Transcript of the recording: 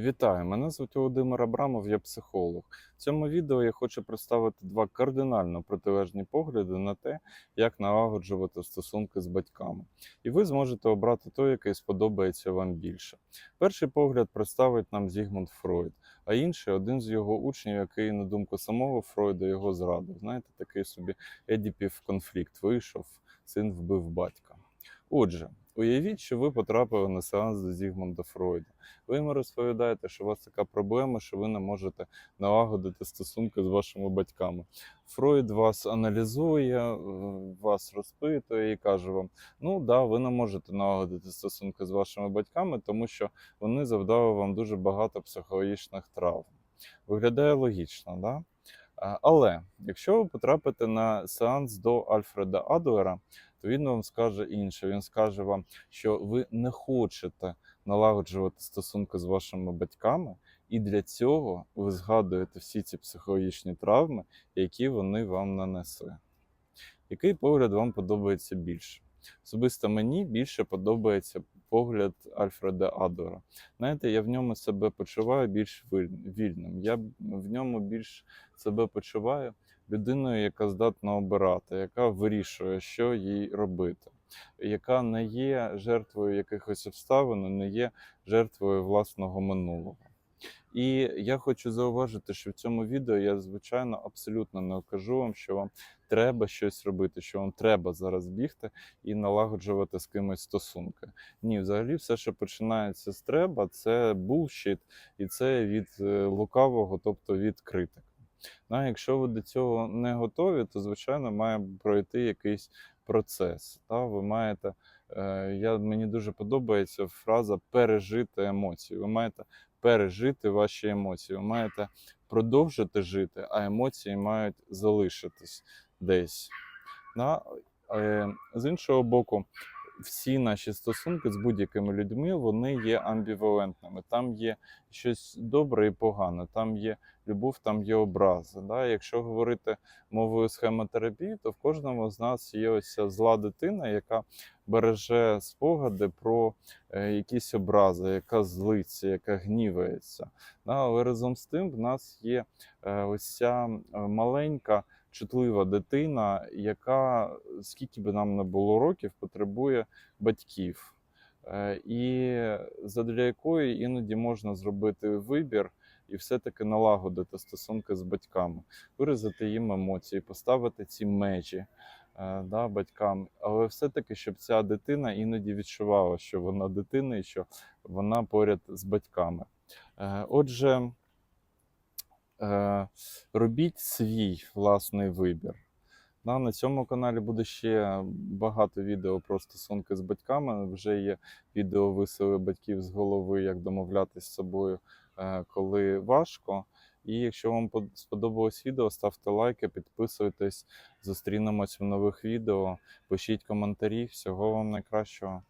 Вітаю, мене звуть Володимир Абрамов, я психолог. В цьому відео я хочу представити два кардинально протилежні погляди на те, як налагоджувати стосунки з батьками. І ви зможете обрати той, який сподобається вам більше. Перший погляд представить нам Зігмунд Фройд, а інший один з його учнів, який, на думку самого Фройда, його зрадив. Знаєте, такий собі Едіпів конфлікт вийшов, син вбив батька. Отже, уявіть, що ви потрапили на сеанс до Зігмунда Фройда. Ви йому розповідаєте, що у вас така проблема, що ви не можете налагодити стосунки з вашими батьками. Фройд вас аналізує, е, вас розпитує і каже вам: ну да, ви не можете налагодити стосунки з вашими батьками, тому що вони завдали вам дуже багато психологічних травм. Виглядає логічно, да? Але якщо ви потрапите на сеанс до Альфреда Адлера, то він вам скаже інше. Він скаже вам, що ви не хочете налагоджувати стосунки з вашими батьками, і для цього ви згадуєте всі ці психологічні травми, які вони вам нанесли. Який погляд вам подобається більше? Особисто мені більше подобається погляд Альфреда Адлера. Знаєте, я в ньому себе почуваю більш вільним. Я в ньому більш себе почуваю людиною, яка здатна обирати, яка вирішує, що їй робити, яка не є жертвою якихось обставин, не є жертвою власного минулого. І я хочу зауважити, що в цьому відео я, звичайно, абсолютно не кажу вам, що вам треба щось робити, що вам треба зараз бігти і налагоджувати з кимось стосунки. Ні, взагалі, все, що починається з треба, це булшіт, і це від е, лукавого, тобто від критики. Ну, а якщо ви до цього не готові, то звичайно має пройти якийсь процес. Та? Ви маєте, е, я, мені дуже подобається фраза пережити емоції. Ви маєте пережити ваші емоції, ви маєте продовжити жити, а емоції мають залишитись десь. Да? Е, З іншого боку, всі наші стосунки з будь-якими людьми вони є амбівалентними. Там є щось добре і погане, там є любов, там є образи. Да? Якщо говорити мовою схемотерапії, то в кожному з нас є ось ця зла дитина, яка береже спогади про е, якісь образи, яка злиться, яка гнівається. Да? Але разом з тим в нас є е, ось ця е, маленька чутлива дитина, яка, скільки би нам не було років, потребує батьків. Е, І задля якої іноді можна зробити вибір і все-таки налагодити стосунки з батьками, виразити їм емоції, поставити ці межі е, да, батькам. Але все-таки, щоб ця дитина іноді відчувала, що вона дитина і що вона поряд з батьками. Е, Отже, робіть свій власний вибір. На цьому каналі буде ще багато відео про стосунки з батьками. Вже є відео висели батьків з голови, як домовлятися з собою, е, коли важко. І якщо вам сподобалось відео, ставте лайки, підписуйтесь, зустрінемось в нових відео, пишіть коментарі. Всього вам найкращого.